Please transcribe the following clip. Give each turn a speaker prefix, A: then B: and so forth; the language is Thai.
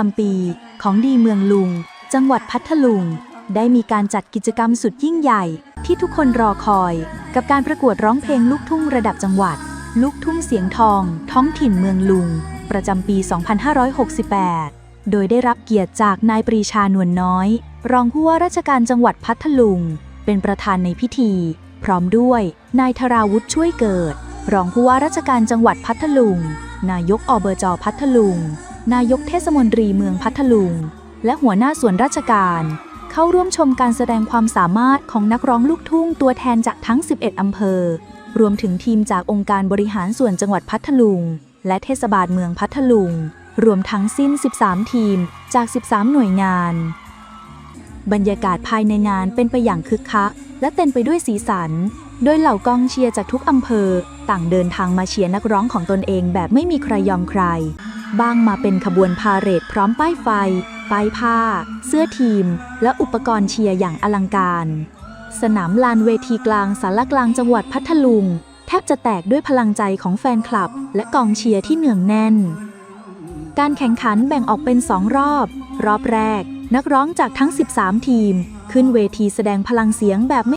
A: ประจำปีของดีเมืองลุง จังหวัดพัทลุง ได้มีการจัดกิจกรรมสุดยิ่งใหญ่ ที่ทุกคนรอคอย กับการประกวดร้องเพลงลูกทุ่งระดับจังหวัด ลูกทุ่งเสียงทอง ท้องถิ่นเมืองลุง ประจำปี 2568 โดยได้รับเกียรติจากนายปรีชานวลน้อย รองผู้ว่าราชการจังหวัดพัทลุง เป็นประธานในพิธี พร้อมด้วยนายธราวุฒิช่วยเกิด รองผู้ว่าราชการจังหวัดพัทลุง นายกอบจพัทลุง นายกเทศมนตรีเมืองพัทลุง และหัวหน้าส่วนราชการ เข้าร่วมชมการแสดงความสามารถของนักร้องลูกทุ่งตัวแทนจากทั้ง 11 อำเภอ รวมถึงทีมจากองค์การบริหารส่วนจังหวัดพัทลุง และเทศบาลเมืองพัทลุง รวมทั้งสิ้น 13 ทีมจาก 13 หน่วยงาน บรรยากาศภายในงานเป็นไปอย่างคึกคัก และเต็มไปด้วยสีสัน โดยเหล่ากองเชียร์จากทุกอำเภอ ต่างเดินทางมาเชียร์นักร้องของตนเองแบบไม่มีใครยอมใคร บ้างมาเป็นขบวนพาเหรดพร้อมป้ายไฟ ป้ายผ้า เสื้อทีม และอุปกรณ์เชียร์อย่างอลังการ สนามลานเวทีกลางสารกลางจังหวัดพัทลุง แทบจะแตกด้วยพลังใจของแฟนคลับ และกองเชียร์ที่เหนืองแน่น การแข่งขันแบ่งออกเป็น2รอบ รอบแรก นักร้องจากทั้ง 13 ทีม ขึ้นเวทีแสดงพลังเสียงแบบไม่